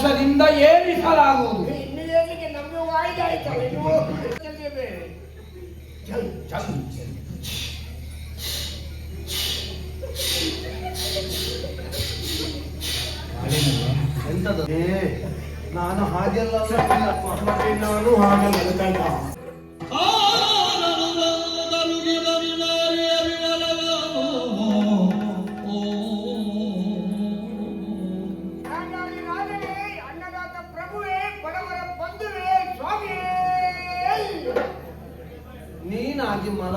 ಆಕಾಶದಿಂದ ಏರಿಸಲಾಗುವುದು ನಾನು ಹಾಗೆಲ್ಲ ನಾನು ಹಾಗೆಲ್ಲ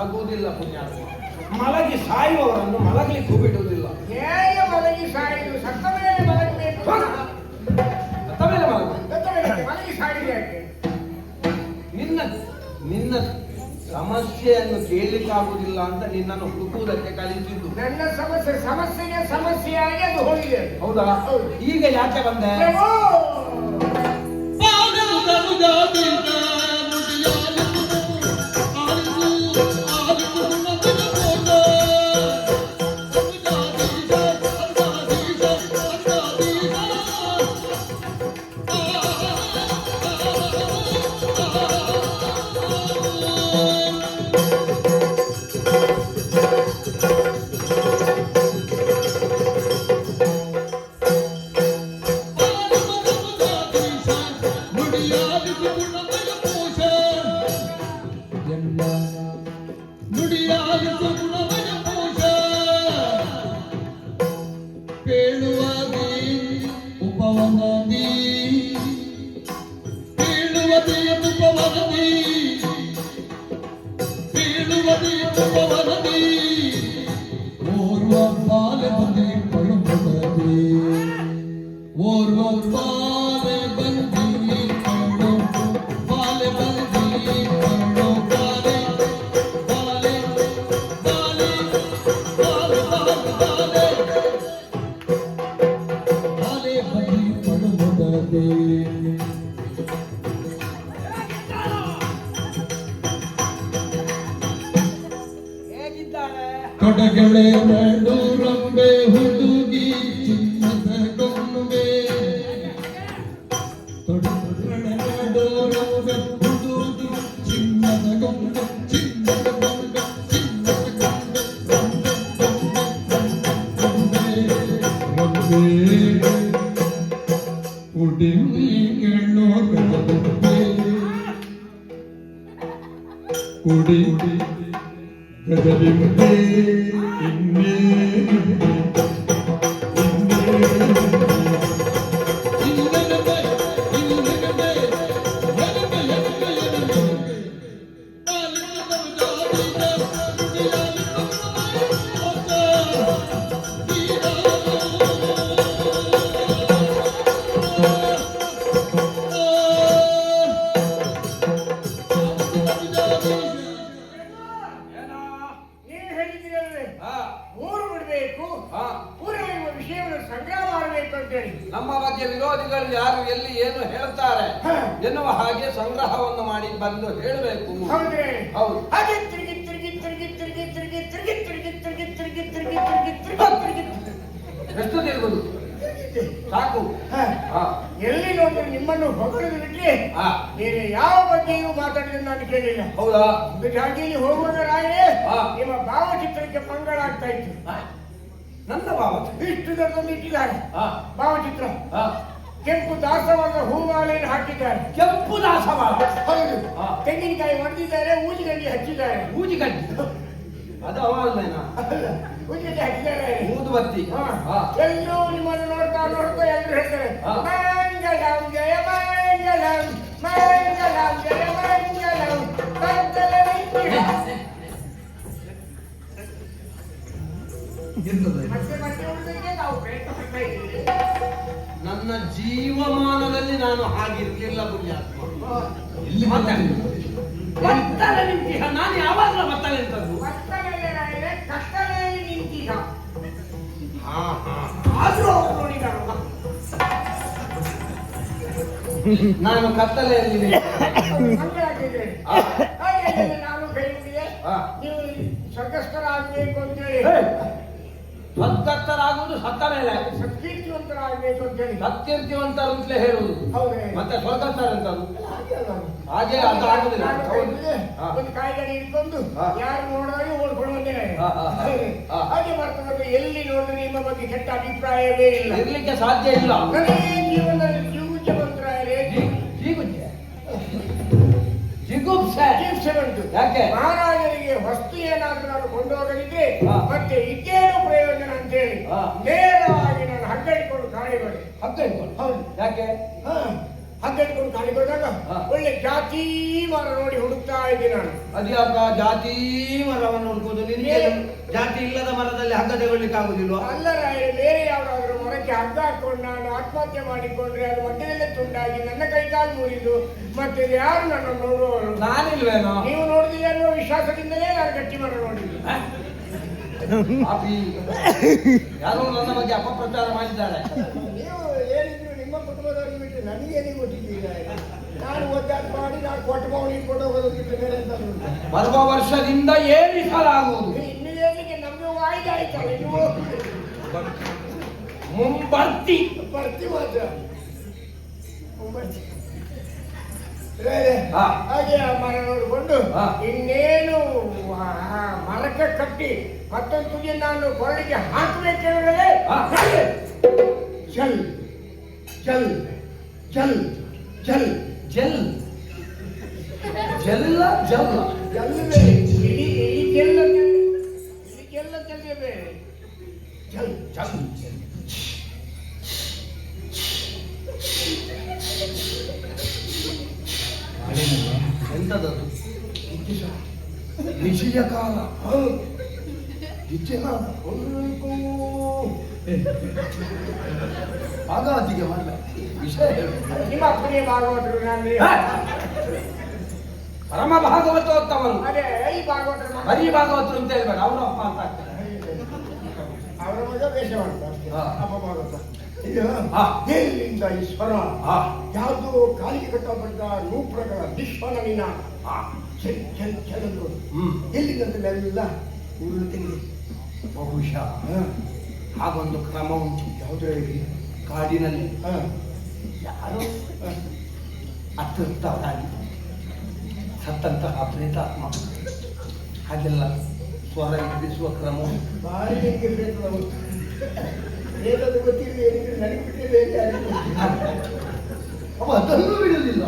ಮಲಗುವುದಿಲ್ಲ ಪುಣ್ಯಾತ್ಮ. ಮಲಗಿ ಸಾಯುವವರನ್ನು ಮಲಗಲಿಕ್ಕೂ ಬಿಡುವುದಿಲ್ಲ ಹೇಗೆ ಮಲಗಿ ಸಾಯಿದು ಸತ್ತ ಮೇಲೆ ಮಲಗಬೇಕು ಮೇಲೆ ಮಲಗಿ. ನಿನ್ನ ನಿನ್ನ ಸಮಸ್ಯೆಯನ್ನು ಕೇಳಲಿಕ್ಕಾಗುವುದಿಲ್ಲ ಅಂತ ನಿನ್ನನ್ನು ಹುಡುಕುವುದಕ್ಕೆ ಕಲಿತಿದ್ದು. ನನ್ನ ಸಮಸ್ಯೆ ಸಮಸ್ಯೆಗೆ ಸಮಸ್ಯೆಯಾಗಿ ಅದು ಹೋಗಿದೆ. ಹೌದಾ? ಈಗ ಯಾಕೆ ಬಂದೆ? দিন കൊടകളെ നടുറമ്പെ ഹുതുകി ചിന്നത കൊമ്പെ കൊടകളെ നടുറമ്പെ ഹുതുകി ചിന്നത കൊമ്പെ ചിന്നത കൊമ്പെ ചിന്നത കൊമ്പെ കൊമ്പെ കൊമ്പെ കൊമ്പെ കുടിമീകളോ കൊമ്പെ കുടി കുടി. പ്രതിബിംബേ ಸಾಕು. ಎಲ್ಲಿ ನೋಡಿದ್ರೆ ನಿಮ್ಮನ್ನು ಹೊಗಳಿದು ಬಿಟ್ರೆ ನೀನು ಯಾವ ಬಗ್ಗೆಯೂ ಮಾತಾಡಿದ್ರೆ ನಾನು ಕೇಳಿಲ್ಲ. ಹೌದಾ? ಹಾಗೆ ಇಲ್ಲಿ ಹೋಗುವಾಗ ರಾಯರೇ ಹಾ. ನಿಮ್ಮ ಭಾವಚಿತ್ರಕ್ಕೆ ಮಂಗಳಾಗ್ತಾ ಇತ್ತು? ನನ್ನ ಭಾವಚಿತ್ರ? ಇಷ್ಟು ದೊಡ್ಡದೊಂದು ಇಟ್ಟಿದ್ದಾರೆ. ಭಾವಚಿತ್ರ. ಕೆಂಪು ದಾಸವಾದ ಹೂಮಾಲೆಯನ್ನು ಹಾಕಿದ್ದಾರೆ. ಕೆಂಪು ದಾಸವಾಳ? ಹೌದು. ತೆಂಗಿನಕಾಯಿ ಹೊಡೆದಿದ್ದಾರೆ ಊಜಿಗಡ್ಡಿ ಹಚ್ಚಿದ್ದಾರೆ. ಊದಿಗಡ್ಡಿ ಅದು ಮೂದು ಬತ್ತಿ. ನಿಮ್ಮನ್ನು ನೋಡ್ತಾ ನೋಡ್ತಾ ಎಲ್ಲರೂ ಹೇಳ್ತಾರೆ ನನ್ನ ಜೀವಮಾನದಲ್ಲಿ ನಾನು ಹಾಗಿರ್ಲಿಲ್ಲ ಪುಣ್ಯಾತ್ಮ. ಮತ್ತೆ? ನಿಮ್ಗೆ? ನಾನು ಕತ್ತಲೆ ನಾನು ಬೆಳಿಗ್ಗೆ ನೀವು ಸ್ವರ್ಗಸ್ಥರಾಗಬೇಕು ಅಂತೇಳಿ. ಸ್ವರ್ಗಸ್ಥರಾಗುವುದು ಸತ್ತ ಮೇಲೆ. ಸತ್ಕೀರ್ತಿವಂತರಾಗಬೇಕು ಅಂತೇಳಿ ಸತ್ಕೀರ್ತಿವಂತರು ಅಂತಲೇ ಹೇಳುವುದು ಮತ್ತೆ ಸ್ವರ್ಗಸ್ಥರಂತರು ಹಾಗೆ ಅದು ಆಗುದಿಲ್ಲ. ಒಂದು ಇಟ್ಕೊಂಡು ಯಾರು ನೋಡಿದ್ರೆ ಓಡ್ಕೊಂಡೇ ಹಾಗೆ ಬರ್ತದೆ ಎಲ್ಲಿ ನೋಡಿದ್ರೆ ನಿಮ್ಮ ಬಗ್ಗೆ ಕೆಟ್ಟ ಅಭಿಪ್ರಾಯವೇ ಇಲ್ಲ. ಇರ್ಲಿಕ್ಕೆ ಸಾಧ್ಯ ಇಲ್ಲ. ಜಿಗುಪ್ಸೆ ಜಿಗುಪ್ಸೆ ಉಂಟು ಯಾಕೆ? ಮಹಾರಾಜರಿಗೆ ವಸ್ತು ಏನಾದ್ರೂ ನಾನು ಕೊಂಡೋಗಲಿದ್ರೆ ಹಾ. ಮತ್ತೆ ಇದೇನು ಪ್ರಯೋಜನ ಅಂತ ಹೇಳಿ. ನೇರವಾಗಿ ನಾನು ಹಗ್ಗ ಇಟ್ಕೊಂಡು ಕಾಣಿಕೊಂಡೆ ಹಗ್ಗ ಇಟ್ಕೊಂಡು ಹೌದು ಯಾಕೆ. ಹಗ್ಗ ಇಟ್ಕೊಂಡು ಹಾ. ಒಳ್ಳೆ ಜಾತಿ ಮರ ನೋಡಿ ಹುಡುಕ್ತಾ ಇದ್ದೀನಿ ನಾನು ಅದ್ಯಾಕ ಜಾತಿ ಮರವನ್ನು ಹುಡುಕೋದು ನಿನಗೆ ಜಾತಿ ಇಲ್ಲದ ಮರದಲ್ಲಿ ಹಗ್ಗ ತಗೊಳ್ಳಿಕ್ಕೆ ಆಗುದಿಲ್ವಾ? ಅಲ್ಲ ಬೇರೆ ಯಾವ್ದಾದ್ರು ಮರಕ್ಕೆ ಹಗ್ಗ ಹಾಕೊಂಡು ನಾನು ಆತ್ಮಹತ್ಯೆ ಮಾಡಿಕೊಂಡ್ರೆ ಅದು ಮಧ್ಯದಲ್ಲೇ ತುಂಡಾಗಿ ನನ್ನ ಕೈಕಾಲು ಮುರಿದು ಮತ್ತೆ ಯಾರು ನನ್ನ ನೋಡುವವರು? ನಾನಿಲ್ವೇನೋ? ನೀವು ನೋಡಿದ್ರೆ ಅನ್ನೋ ವಿಶ್ವಾಸದಿಂದಲೇ ನಾನು ಗಟ್ಟಿ ಮರ ನೋಡಿದ್ದು? ಪಾಪಿ. ಯಾರೋ ನನ್ನ ಬಗ್ಗೆ ಅಪಪ್ರಚಾರ ಮಾಡಿದ್ದಾರೆ. ನೀವು ಏನಿದ್ರು ನಿಮ್ಮ ಕುಟುಂಬದವರಿಗೆ ಬಿಟ್ಟು ನನಗೆ ಏನಿಗೆ ಕೊಟ್ಟಿದ್ದೀರಾ ನಾನು ಒದ್ದಾಟ ಮಾಡಿ ನಾನು ಕೊಟ್ಟು ಮೌನಿ ಕೊಟ್ಟು ಹೋಗೋದು ಬಿಟ್ಟು ಬೇರೆ ಉಂಟು? ಬರುವ ವರ್ಷದಿಂದ ಏರಿಸಲಾಗುವುದು ಇನ್ನು ಏನಿಗೆ ನಮಗೆ ವಾಯ್ದೆ ಆಯ್ತಲ್ಲ ನೀವು ಮುಂಬರ್ತಿ. ಬರ್ತಿ ಮಾತ್ರ. ಬರ್ತಿ ಬೇರೆ ಹಾ. ಹಾಗೆ ಆ ಮರ ನೋಡಿಕೊಂಡು. ಇನ್ನೇನು ಮರಕ್ಕೆ ಕಟ್ಟಿ ಮತ್ತೊಂದು ತುದಿ ನಾನು ಕೊರಳಿಗೆ ಹಾಕಬೇಕಿದ್ರೆ ಹಾ. ಜಲ್ ಜಲ್ ಜಲ್ ಜಲ್. ಜಲ್. ಜಲ್ಲ ಜಲ್ಲ. ಜಲ್ ಎಂತದದು ವಿಷಯ ಕಾಲ ಇಚ್ಛೆನ ಆಗಾತಿಗೆ ಮಾಡಲ ವಿಷಯ ನಿಮ್ಮ ಅಪ್ಪನೇ ಭಾಗವತರು ನಾನು. ಪರಮ ಭಾಗವತೋತ್ತಮನು. ಹರಿ ಭಾಗವತರು ಅಂತ ಹೇಳ್ಬೇಡ ಅವನು ಅಪ್ಪ ಅಂತ ಮಗ ವೇಷ ಮಾಡ್ತಾರೆ ಭಾಗವತ ಇದು ಈ ಸ್ವರ. ಯಾವುದು ಕಾಲಿಗೆ ಕಟ್ಟಲ್ಪಟ್ಟ ನೂಪ್ರಗಳ ವಿಶ್ವನವಿನ ಹಾ. ಎಲ್ಲಿಂದ ಎಲ್ಲಿಂದಂತೆಲ್ಲ ಊರು ತೆಗೆದು ಬಹುಶಃ ಹಾಗೊಂದು ಕ್ರಮ ಉಂಟು. ಯಾವುದ್ರಲ್ಲಿ ಕಾಡಿನಲ್ಲಿ. ಯಾರು ಅತೃಪ್ತರಾಗಿ ಸತ್ತಂತಹ ಪ್ರೇತಾತ್ಮ. ಹಾಗೆಲ್ಲ ಸ್ವರ ಎಬ್ಬಿಸುವ ಕ್ರಮ ಬಾರಿ ಭಾರಿ ಹೆಂಗೆ ಅವತ್ತು. ಏನಾದ್ರು ಗೊತ್ತಿಲ್ಲ ಏನಿದ್ರು ನನಗೆ ಆಗಿದೆ. ಅವ ಅದನ್ನು ಬಿಡಲಿಲ್ಲ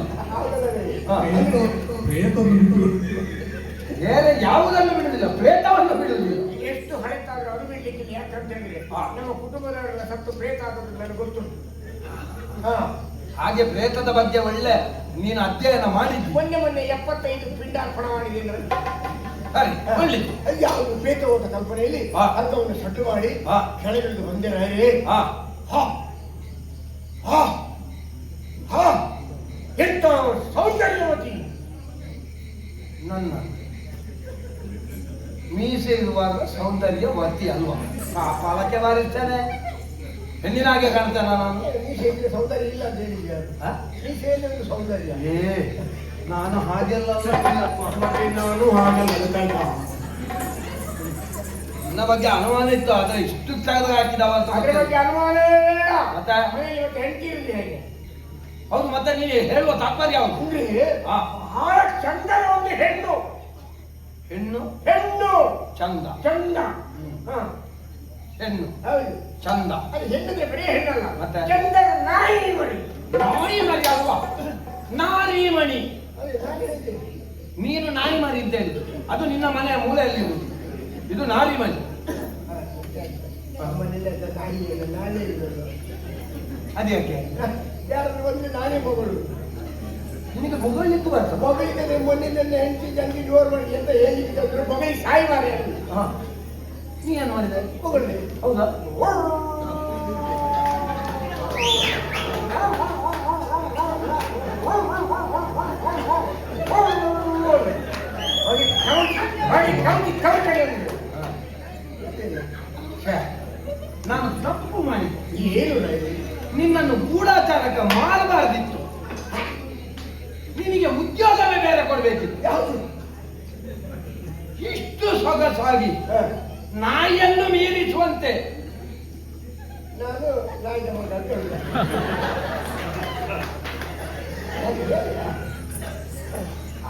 ಬೇರೆ ಯಾವುದನ್ನು ಬಿಡಲಿಲ್ಲ ಪ್ರೇತವನ್ನು ಬಿಡುವುದಿಲ್ಲ. ಎಷ್ಟು ಹಳೆತಾದ್ರೂ ಅದು ಬಿಡ್ಲಿಕ್ಕೆ ಯಾಕಂತ ಹೇಳಿದ್ರೆ. ನಮ್ಮ ಕುಟುಂಬದವರೆಲ್ಲ ಸತ್ತು ಪ್ರೇತ ಆದದ್ದು ನನಗೆ ಗೊತ್ತುಂಟು. ಹಾ. ಹಾಗೆ ಪ್ರೇತದ ಬಗ್ಗೆ ಒಳ್ಳೆ ನೀನು ಅಧ್ಯಯನ ಮಾಡಿದ್ದು. ಮೊನ್ನೆ ಮೊನ್ನೆ ಎಪ್ಪತ್ತೈದು ಪಿಂಡಾರ್ಪಣ ಮಾಡಿದೆ ಅಂದ್ರೆ. ಸರಿ ಒಳ್ಳೆ ಯಾವುದು ಪ್ರೇತ ಅಂತ ಕಲ್ಪನೆಯಲ್ಲಿ ಹಾ. ಅಂಥವನ್ನು ಸಟ್ಟು ಮಾಡಿ. ಕೆಳಗಿಳಿದು ಬಂದಿರೇ ರಾಯರೇ. ಹಾ. ಹಾ. ಹಾ. ಹಾ. ಎಂತ ಸೌಂದರ್ಯವತಿ. ನನ್ನ ಮೀಸೆ ಇರುವಾಗ ಸೌಂದರ್ಯ ವತಿ ಅಲ್ವಾ? ಆ ಪಾಲಕ್ಕೆ ಬಾರಿಸ್ತೇನೆ ಹೆಣ್ಣಿನ ಹಾಗೆ ಕಾಣ್ತೇನೆ ನಾನು. ಮೀಸೆ ಸೌಂದರ್ಯ ಇಲ್ಲ ಅಂತ ಹೇಳಿದ್ಯಾ? ಮೀಸೆಯಲ್ಲಿ ಸೌಂದರ್ಯ. ಏ. ನಾನು ಹಾಗೆಲ್ಲ ನಾನು ಹಾಗೆಲ್ಲ ನನ್ನ ಬಗ್ಗೆ ಅನುಮಾನ ಇತ್ತು ಆದ್ರೆ ಇಷ್ಟು ತೆಗೆದು ಹಾಕಿದವ ಅಂತ ಮತ್ತೆ? ಹೌದು ಮತ್ತೆ ನೀನು ಹೇಳುವ ತಾತ್ಪರ್ಯ. ಬಹಳ ಚಂದ ಒಂದು ಹೆಣ್ಣು. ಹೆಣ್ಣು? ಹೆಣ್ಣು. ಚಂದ. ಚಂದ. ಹಾ. ಹೆಣ್ಣು. ಹೌದು. ಚಂದ. ಅದು ಬರೀ ಹೆಣ್ಣಲ್ಲ. ಮತ್ತೆ? ಚಂದದ ನಾಯಿ ಮಣಿ ನಾಯಿ ಮಣಿ ಅಲ್ವಾ? ನಾರಿ ಮಣಿ. ನೀನು ನಾಯಿ ಮರಿ ಅಂತ ಹೇಳಿದ್ದು. ಅದು ನಿನ್ನ ಮನೆಯ ಮೂಲೆಯಲ್ಲಿ ಇರುವುದು ಇದು ನಾಯಿ ಇರೋದು ಅದ್ಯಾಕೆ ಯಾರಾದ್ರೂ ಬಂದ್ರೆ ನಾನೇ ಮಗಳು ನಿನಗೆ ಮೊಗಳಿತ್ತು ಬರ್ತದೆ? ಮಗಳಿಗೆ ಮೊನ್ನೆ ನನ್ನ ಹೆಂಡತಿ ಜಂಗಿ ಜೋರ್ ಮಾಡಿ ಅಂತ ಹೇಳಿದ್ರು ಮಗಳಿಗೆ ಸಾಯಿ ಮಾರಿ ನೀ ಏನು ಮಾಡಿದೆ? ಮಗಳೇ ಹೌದಾ? ನಾನು ತಪ್ಪು ಮಾಡಿದ್ದೆ ಏನು ನಾಯಿ ನಿನ್ನನ್ನು ಗೂಢಾಚಾರಕ ಮಾಡಬಾರ್ದಿತ್ತು. ನಿನಗೆ ಉದ್ಯೋಗವೇ ಬೇರೆ ಕೊಡಬೇಕಿತ್ತು. ಯಾವುದು? ಇಷ್ಟು ಸೊಗಸಾಗಿ. ನಾಯಿಯನ್ನು ಮೀರಿಸುವಂತೆ. ನಾನು ನಾಯಿನ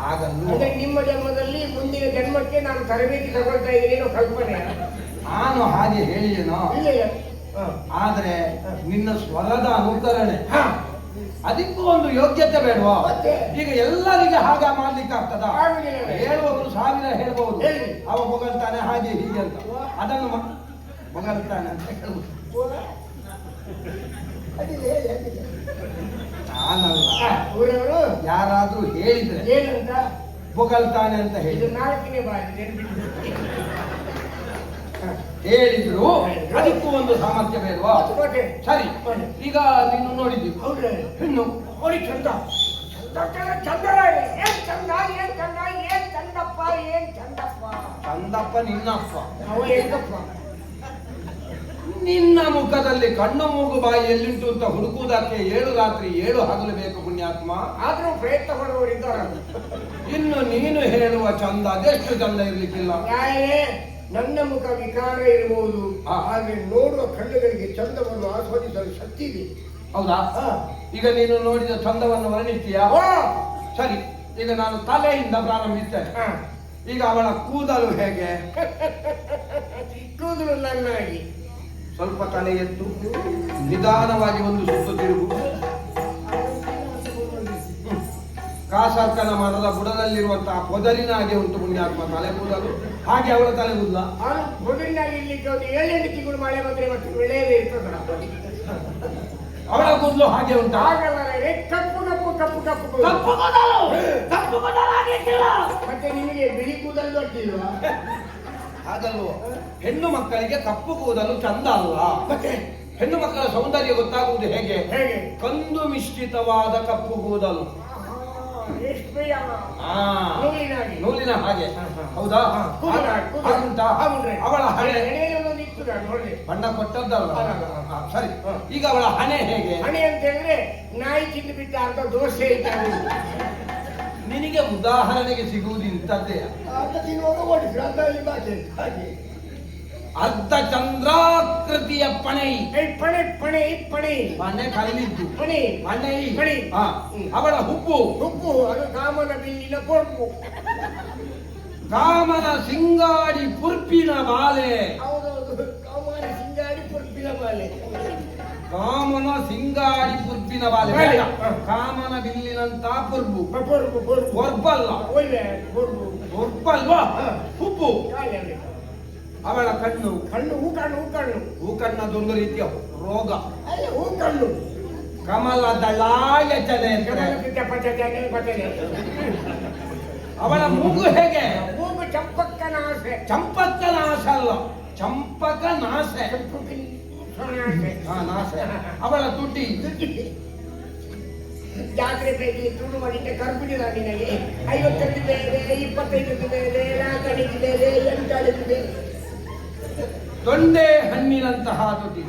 ಅಂತ ಅಂದ್ರೆ ನಿಮ್ಮ ಜನ್ಮದಲ್ಲಿ ಮುಂದಿನ ಜನ್ಮಕ್ಕೆ ನಾನು ತರಬೇತಿ ತಗೊಳ್ತಾ ಇದ್ದೀನೇನೋ ಕಲ್ಪನೆ ನಾನು ಹಾಗೆ ಹೇಳಿಯೇನೋ ಇಲ್ಲ ಇಲ್ಲ ಹ. ಆದ್ರೆ ನಿನ್ನ ಸ್ವರದ ಅನುಕರಣೆ ಹ. ಅದಕ್ಕೂ ಒಂದು ಯೋಗ್ಯತೆ ಬೇಡವಾ ಮತ್ತೆ? ಈಗ ಎಲ್ಲರಿಗೆ ಹಾಗೆ ಮಾಡ್ಲಿಕ್ಕೆ ಆಗ್ತದ ಆಗುದಿಲ್ಲ. ಹೇಳುವವರು ಸಾವಿರ ಹೇಳ್ಬಹುದು ಹೇಳಿ. ಅವ ಹೊಗಳ್ತಾನೆ ಹಾಗೆ ಹೀಗೆ ಅಂತ ಅದನ್ನು ಮ- ಹೊಗಳ್ತಾನೆ ಅಂತ ಹೇಳ್ಬೋದು ಹೇಳಿ. ನಾನಲ್ಲ. ಊರವರು? ಯಾರಾದ್ರೂ ಹೇಳಿದ್ರೆ ಏನಂತ? ಬೊಗಲ್ತಾನೆ ಅಂತ ಇದು ಹೇಳಿ ನಾಲ್ಕನೇ ಬಾರಿ ಹೇಳಿದ್ರು. ಅದಕ್ಕೂ ಒಂದು ಸಾಮರ್ಥ್ಯ ಮತ್ತೆ ಸರಿ. ಈಗ ನೀನು ನೋಡಿದ್ವಿ ಹೌದ್ರಿ? ಹೆಣ್ಣು ನೋಡಿ ಚಂದ. ಚಂದ ಚಂದ ಚಂದರ ಏನ್ ಚಂದ ಏನ್ ಚಂದ ಏನ್ ಚಂದಪ್ಪ ಏನ್ ಚಂದಪ್ಪ? ಚಂದಪ್ಪ ನಿನ್ನಪ್ಪ. ಅವ ಹೆಂಗಪ್ಪ ನಿನ್ನ ಮುಖದಲ್ಲಿ ಕಣ್ಣು ಮೂಗು ಬಾಯಿ ಎಲ್ಲಿಂಟು ಅಂತ ಹುಡುಕುವುದಕ್ಕೆ ಏಳು ರಾತ್ರಿ ಏಳು ಹಗಲು ಬೇಕು ಪುಣ್ಯಾತ್ಮ. ಆದ್ರೂ ಪ್ರಯತ್ನ ಪಡುವವರಿದ್ದಾರೆ ಇನ್ನು ನೀನು ಹೇಳುವ ಚಂದ ಅದೆಷ್ಟು ಚಂದ ಇರ್ಲಿಕ್ಕಿಲ್ಲ. ನನ್ನ ಮುಖ ವಿಕಾರ ಇರಬಹುದು ಹಾಗೆ ನೋಡುವ ಕಣ್ಣುಗಳಿಗೆ ಚಂದವನ್ನು ಆಸ್ವಾದಿಸಲು ಶಕ್ತಿ ಇದೆ. ಹೌದಾ. ಈಗ ನೀನು ನೋಡಿದ ಚಂದವನ್ನು ವರ್ಣಿಸ್ತೀಯಾ! ಸರಿ ಈಗ ನಾನು ತಲೆಯಿಂದ ಪ್ರಾರಂಭಿಸ್ತೇನೆ. ಈಗ ಅವಳ ಕೂದಲು ಹೇಗೆ? ಕೂದಲು ನನ್ನಾಗಿ. ಸ್ವಲ್ಪ ತಲೆ ಎತ್ತು ನಿಧಾನವಾಗಿ ಒಂದು ಸುತ್ತು ತಿರುಗು. ಕಾಸರ್ಕನ ಮರದ ಬುಡದಲ್ಲಿರುವಂತಹ ಪೊದರಿನ ಹಾಗೆ ಉಂಟು ಪುಣ್ಯಾತ್ಮ ತಲೆ ಕೂದಲು. ಹಾಗೆ ಅವಳ ತಲೆ ಕೂದಲ. ಮಳೆ ಬಂದ್ರೆ ಮತ್ತೆ ಇರ್ತದಲ್ಲ ಅವಳ ಕೂದಲು ಹಾಗೆ ಉಂಟು? ಕಪ್ಪು ಕಪ್ಪು ಕಪ್ಪು ಕಪ್ಪು ಕಪ್ಪು ಕೂದಲು. ಮತ್ತೆ ನಿಮಗೆ ಬಿಳಿ ಕೂದಲು ಗೊತ್ತಿಲ್ವಾ ಹಾಗಲ್ವೋ? ಹೆಣ್ಣು ಮಕ್ಕಳಿಗೆ ಕಪ್ಪು ಕೂದಲು ಚಂದ ಅಲ್ಲ ಮತ್ತೆ? ಹೆಣ್ಣು ಮಕ್ಕಳ ಸೌಂದರ್ಯ ಗೊತ್ತಾಗುವುದು ಹೇಗೆ? ಹೇಗೆ? ಕಂದು ಮಿಶ್ರಿತವಾದ ಕಪ್ಪು ಕೂದಲು ಆ. ನೂಲಿನ ಹಾಗೆ. ಹೌದಾ? ಹಾಗುಂಟಾ ಅವಳ ಹಣೆ ಬಣ್ಣ ಕೊಟ್ಟದ್ದಲ್ಲ? ಅಲ್ಲ. ಸರಿ. ಈಗ ಅವಳ ಹಣೆ ಹೇಗೆ? ಹಣೆ ಅಂತ ಹೇಳಿದ್ರೆ ನಾಯಿ ತಿಂದು ಬಿಟ್ಟ ಅಂತ ದೋಸೆ ಇದ್ದಾರೆ ನಿನಗೆ ಉದಾಹರಣೆಗೆ ಸಿಗುವುದು ಇಂಥದ್ದೇ ಅರ್ಧ ಚಂದ್ರಾಕೃತಿಯ ಪಣೆ. ಪಣೆ ಪಣೆ ಪಣೆ. ಮನೆ ಕಲ್ಲಿದ್ದು ಪಣೆ. ಪಣೆ. ಪಣೆ. ಅವಳ ಹುಬ್ಬು. ಹುಬ್ಬು ಅದು ಕಾಮನ ಬಿಲ್ಲಿನ ಕೊರ್ಪು. ಕಾಮನ ಸಿಂಗಾಡಿ ಪುರ್ಪಿನ ಬಾಲೆ. ಹೌದೌದು ಕಾಮನ ಸಿಂಗಾಡಿ ಪುರ್ಪಿನ ಬಾಲೆ. ಕಾಮನ ಸಿಂಗಾರಿ ಪುರ್ಬಿನ ಬಾಲೆ. ಹಾ. ಕಾಮನ ಬಿಲ್ಲಿನಂತ ಪುರ್ಬು. ಪೊರ್ಪು ಪೊರ್ಪು ಕೊರ್ಬಲ್ಲ ಒಳ್ಳೆ ಪೊರ್ಪು ಕೊರ್ಬಲ್ವಾ ಹಾ. ಹುಬ್ಬು. ಅವಳ ಕಣ್ಣು. ಕಣ್ಣು ಹೂ ಕಣ್ಣು ಹೂ ಕಣ್ಣು. ಹೂಕಣ್ಣದೊಂದು ರೀತಿಯ ರೋಗ. ಹೂ ಕಣ್ಣು. ಕಮಲ ದಳಾಯ ಅವಳ ಮೂಗು ಹೇಗೆ? ಮೂಗು ಚಂಪಕ್ಕನ ಆಸೆ ಚಂಪಕ್ಕನ ನಾಶ ಅಲ್ಲ. ಚಂಪಕ ನಾಸೆ ಆಸೆ ಹಾ ನಾಸೆ ಅವಳ ತುಟಿ ಜಾತ್ರೆ ತುಂಡು ತುಳು ಮಾಡಿದ್ದೆ ಕರ್ಬಿಡಿದ ನಿನಗೆ ಐವತ್ತೈದು ಬೇರೆ ಇಪ್ಪತ್ತೈದು ಬೇರೆ ನಾಲ್ಕೈದು ಬೇರೆ ಎಂಟು ಬೇರೆ. ದೊಂಡೆ ಹಣ್ಣಿನಂತಹ ತುಟಿ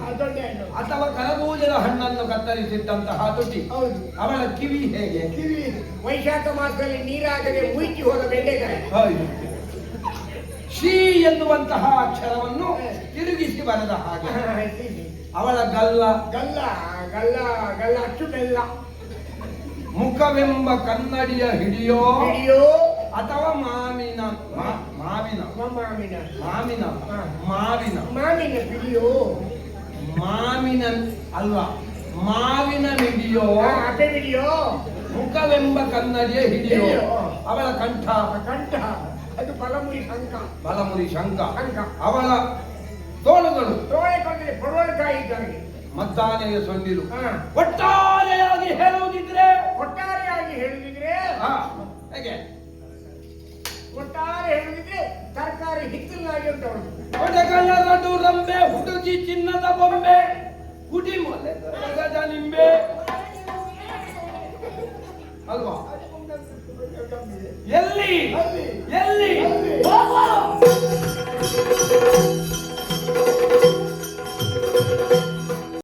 ಅಥವಾ ಕರಬೂಜದ ಹಣ್ಣನ್ನು ಕತ್ತರಿಸಿದ್ದಂತಹ ತುಟಿ ಹೌದು. ಅವಳ ಕಿವಿ ಹೇಗೆ? ಕಿವಿ ವೈಶಾಖ ಮಾಸದಲ್ಲಿ ನೀರಾಗದೆ ಮುಚ್ಚಿ ಹೋದ ಬೆಂಡೆಕಾಯಿ ಹೌದು. ಶೀ ಎನ್ನುವಂತಹ ಅಕ್ಷರವನ್ನು ತಿರುಗಿಸಿ ಬರೆದ ಹಾಗೆ. ಅವಳ ಗಲ್ಲ. ಗಲ್ಲ ಗಲ್ಲ ಗಲ್ಲ ಅಚ್ಚು ಬೆಲ್ಲ. ಮುಖವೆಂಬ ಕನ್ನಡಿಯ ಹಿಡಿಯೋ ಹಿಡಿಯೋ. ಅಥವಾ ಮಾವಿನ ಮಾವಿನ. ಮಾವಿನ ಮಾಮಿನ. ಮಾವಿನ. ಮಾವಿನ. ಮಾಮಿನ ಹಿಡಿಯೋ. ಮಾವಿನ ಅಲ್ವಾ? ಮಾವಿನ ಹಿಡಿಯೋ. ಹಿಡಿಯೋ. ಮುಖವೆಂಬ ಕನ್ನಡಿಯ ಹಿಡಿಯೋ. ಹಿಡಿಯೋ. ಅವಳ ಕಂಠ. ಕಂಠ. ಅದು ಬಲಮುರಿ ಶಂಕ ಬಲಮುರಿ ಶಂಕ ಶಂಕ. ಅವಳ ತೋಳುಗಳು ತೋಳೆ ಪಡವಳಕಾಯಿ ಇದ್ದಂಗೆ. ಮದ್ದಾನೆಯ ಸೊಂಡಿಲು. ಒಟ್ಟಾರೆಯಾಗಿ ಹೇಳುವುದಿದ್ರೆ ಒಟ್ಟಾರೆಯಾಗಿ ಹೇಳುವುದಿದ್ರೆ ಹಾ, ಹೇಗೆ? ಒಟ್ಟಾರೆ ಹೇಳುವುದಿದ್ರೆ ತರಕಾರಿ ಹಿತ್ತಲಾಗಿ ಅಂತ ಅವಳು ಕೊಡಗಲ್ಲರಡು ರಂಬೆ ಹುಡುಗಿ ಚಿನ್ನದ ಬೊಂಬೆ ಹುಡಿ ಮೊಲೆ ಗಜ ನಿಂಬೆ. ಅಲ್ವಾ? ಎಲ್ಲಿ.